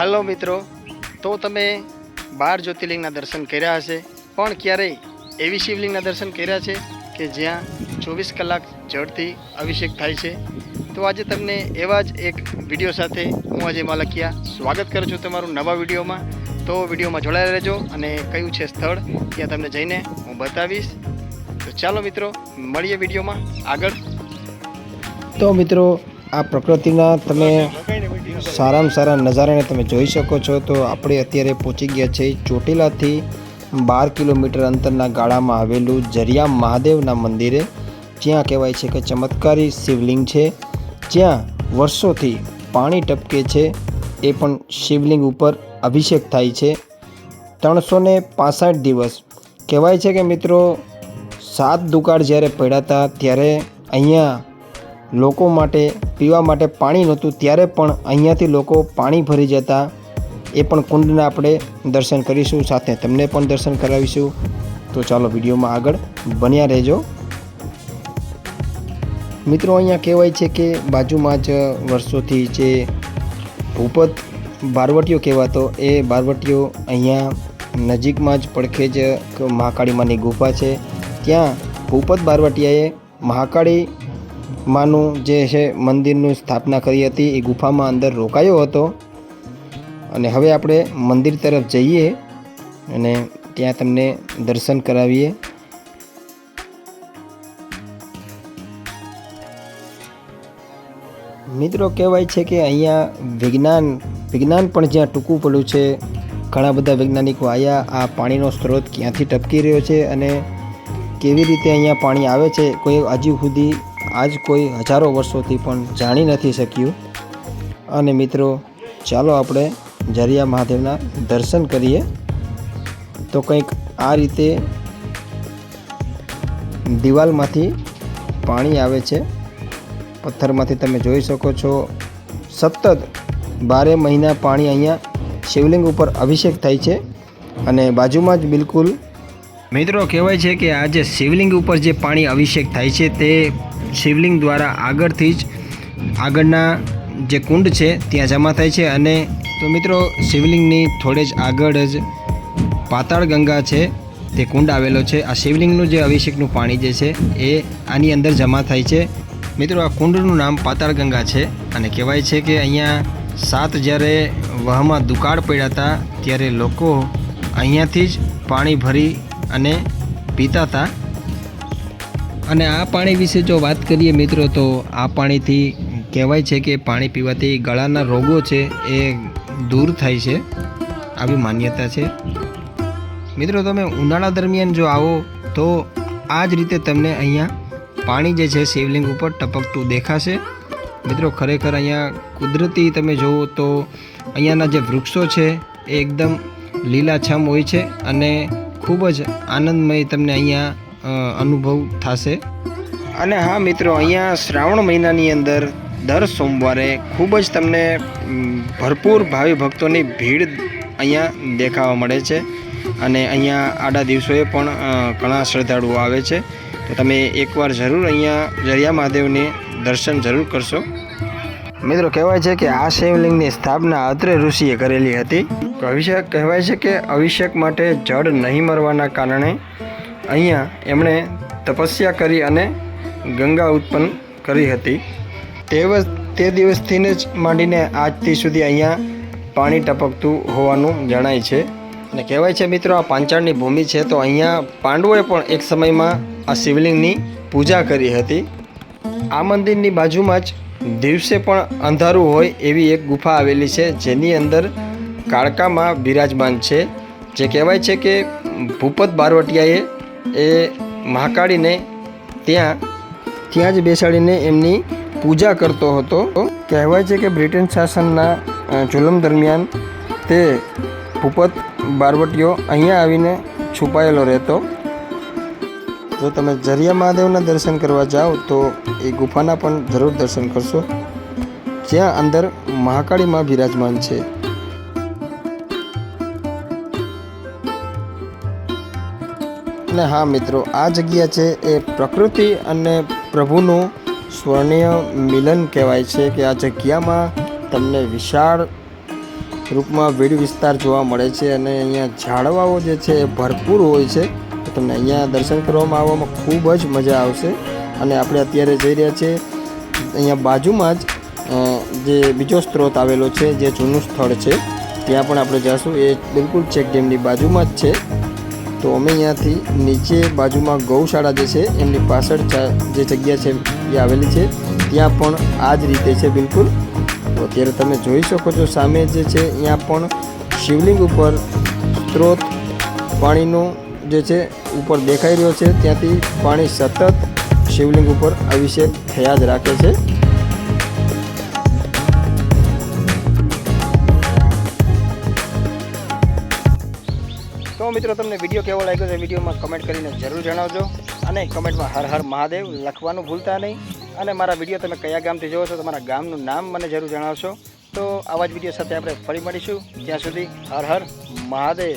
હાલો મિત્રો, તો તમે બાર જ્યોતિર્લિંગના દર્શન કર્યા હશે, પણ ક્યારેય એવી શિવલિંગના દર્શન કર્યા છે કે જ્યાં ચોવીસ કલાક જળથી અભિષેક થાય છે? તો આજે તમને એવા જ એક વીડિયો સાથે હું આજે માલકિયા સ્વાગત કરું છું તમારું નવા વિડીયોમાં. તો વિડીયોમાં જોડાયેલા રહેજો અને કયું છે સ્થળ ત્યાં તમને જઈને હું બતાવીશ. તો ચાલો મિત્રો, મળીએ વિડીયોમાં આગળ. તો મિત્રો, આ પ્રકૃતિના તમે સારામાં સારા નજારાને તમે જોઈ શકો છો. તો આપણે અત્યારે પહોંચી ગયા છે ચોટીલાથી બાર કિલોમીટર અંતરના ગાળામાં આવેલું જરિયા મહાદેવના મંદિરે. જ્યાં કહેવાય છે કે ચમત્કારી શિવલિંગ છે. જ્યાં વર્ષોથી પાણી ટપકે છે. એ પણ શિવલિંગ ઉપર અભિષેક થાય છે. ત્રણસો ને પાસઠ દિવસ. કહેવાય છે કે મિત્રો, સાત દુકાળ જ્યારે પડ્યા હતા ત્યારે અહીંયા લોકો માટે, પીવા માટે પાણી નહોતું, ત્યારે પણ અહીંયાથી લોકો પાણી ભરી જતા. એ પણ કુંડના આપણે દર્શન કરીશું, સાથે તમને પણ દર્શન કરાવીશું. તો ચાલો વિડીયોમાં આગળ બન્યા રહેજો. મિત્રો, અહીંયા કહેવાય છે કે બાજુમાં જ વર્ષોથી જે ભૂપત બારવટીઓ કહેવાતો, એ બારવટીઓ અહીંયા નજીકમાં જ પડખે જ મહાકાળીમાંની મહાકાળી માની ગુફા છે. ત્યાં ભૂપત બારવટીયાએ મહાકાળી માનું જે છે મંદિરનું સ્થાપના કરી હતી, એ ગુફામાં અંદર રોકાયો હતો. અને હવે આપણે મંદિર તરફ જઈએ અને ત્યાં તમને દર્શન કરાવીએ. મિત્રો કહેવાય છે કે અહીંયા વિજ્ઞાન વિજ્ઞાન પણ જ્યાં ટૂંકું પડ્યું છે, ઘણા બધા વૈજ્ઞાનિકો આવ્યા આ પાણીનો સ્ત્રોત ક્યાંથી ટપકી રહ્યો છે અને કેવી રીતે અહીંયા પાણી આવે છે, કોઈ હજી સુધી આજ કોઈ હજારો વર્ષોથી પણ જાણી નથી શક્યું. અને મિત્રો, ચાલો આપણે જરિયા મહાદેવના દર્શન કરીએ. તો કંઈક આ રીતે દિવાલમાંથી પાણી આવે છે. પથ્થરમાંથી તમે જોઈ શકો છો, સતત બારે મહિના પાણી અહીંયા શિવલિંગ ઉપર અભિષેક થાય છે. અને બાજુમાં જ બિલકુલ મિત્રો કહેવાય છે કે આ જે શિવલિંગ ઉપર જે પાણી અભિષેક થાય છે તે શિવલિંગ દ્વારા આગળથી જ આગળના જે કુંડ છે, ત્યાં જમા થાય છે અને તો મિત્રો, શિવલિંગની થોડે જ આગળ જ પાતાળ ગંગા છે, તે કુંડ આવેલો છે. આ શિવલિંગનું જે અભિષેકનું પાણી જે છે, એ આની અંદર જમા થાય છે. મિત્રો, આ કુંડનું નામ પાતાળ ગંગા છે અને કહેવાય છે કે અહીંયા સાત જ્યારે વહમાં દુકાળ પડ્યા હતા, ત્યારે લોકો અહીંયાથી જ પાણી ભરી અને પીતા હતા. અને આ પાણી વિશે જો વાત કરીએ મિત્રો, તો આ પાણીથી કહેવાય છે કે પાણી પીવાથી ગળાના રોગો છે એ દૂર થાય છે. આવી માન્યતા છે. મિત્રો, તમે ઉનાળા દરમિયાન જો આવો, તો આ જ રીતે તમને અહીંયા પાણી જે છે શિવલિંગ ઉપર ટપકતું દેખાશે. મિત્રો, ખરેખર અહીંયા કુદરતી તમે જુઓ તો અહીંયાના જે વૃક્ષો છે એ એકદમ લીલાછમ હોય છે અને ખૂબ જ આનંદમય તમને અહીંયા અનુભવ થશે? અને હા મિત્રો અહીંયા શ્રાવણ મહિનાની અંદર દર સોમવારે ખૂબ જ તમને ભરપૂર ભાવિ ભક્તોની ભીડ અહીંયા દેખાવા મળે છે. અને અહીંયા આડા દિવસોએ પણ ઘણા શ્રદ્ધાળુઓ આવે છે. તો તમે એકવાર જરૂર અહીંયા જરિયા મહાદેવને દર્શન જરૂર કરશો. મિત્રો કહેવાય છે કે આ શિવલિંગની સ્થાપના અત્રે ઋષિએ કરેલી હતી. અભિષેક કહેવાય છે કે અભિષેક માટે જળ નહીં મરવાના કારણે અહીંયા એમણે તપસ્યા કરી અને ગંગા ઉત્પન્ન કરી હતી. તે તે દિવસથીને જ માંડીને આજથી સુધી અહીંયા પાણી ટપકતું હોવાનું જણાય છે. અને કહેવાય છે મિત્રો, આ પાંચાળની ભૂમિ છે તો અહીંયા પાંડવોએ પણ એક સમયમાં આ શિવલિંગની પૂજા કરી હતી. આ મંદિરની બાજુમાં જ દિવસે પણ અંધારું હોય એવી એક ગુફા આવેલી છે, જેની અંદર કાળકામાં બિરાજમાન છે. જે કહેવાય છે કે ભૂપત બારવટિયાએ એ મહાકાળીને ત્યાં ત્યાં જ બેસાડીને એમની પૂજા કરતો હતો. કહેવાય છે કે બ્રિટન શાસનના જુલમ દરમિયાન તે ભૂપત બારવટીયો અહીંયા આવીને છુપાયેલો રહેતો. જો તમે જરિયા મહાદેવના દર્શન કરવા જાઓ તો એ ગુફાના પણ જરૂર દર્શન કરશો. જ્યાં અંદર મહાકાળીમાં બિરાજમાન છે. અને હા મિત્રો, આ જગ્યા છે એ પ્રકૃતિ અને પ્રભુનું સ્વર્ણીય મિલન કહેવાય છે કે આ જગ્યામાં તમને વિશાળ રૂપમાં વીડ વિસ્તાર જોવા મળે છે અને અહીંયા ઝાડવાઓ જે છે એ ભરપૂર હોય છે. તમને અહીંયા દર્શન કરવામાં આવવામાં ખૂબ જ મજા આવશે. અને આપણે અત્યારે જઈ રહ્યા છીએ અહીંયા બાજુમાં જ જે બીજો સ્ત્રોત આવેલો છે જે જૂનું સ્થળ છે. ત્યાં પણ આપણે જઈશું. એ બિલકુલ ચેક ડેમની બાજુમાં જ છે. તો અમે અહીંયાથી નીચે બાજુમાં ગૌશાળા જે છે, એમની પાછળ જે જગ્યા છે એ આવેલી છે. ત્યાં પણ આ જ રીતે છે બિલકુલ. તો અત્યારે તમે જોઈ શકો છો સામે જે છે અહીંયા પણ શિવલિંગ ઉપર સ્ત્રોત પાણીનો જે છે, ઉપર દેખાઈ રહ્યો છે. ત્યાંથી પાણી સતત શિવલિંગ ઉપર અભિષેક થયા જ રાખે છે. તો મિત્રો, તમને વીડિયો કેવો લાગ્યો છે વિડીયોમાં કમેન્ટ કરીને જરૂર જણાવજો. અને કમેન્ટમાં હર હર મહાદેવ લખવાનું ભૂલતા નહીં. અને મારા વીડિયો તમે કયા ગામથી જોવો છો, તમારા ગામનું નામ મને જરૂર જણાવશો. તો આવા જ વીડિયો સાથે આપણે ફરી મળીશું. ત્યાં સુધી હર હર મહાદેવ.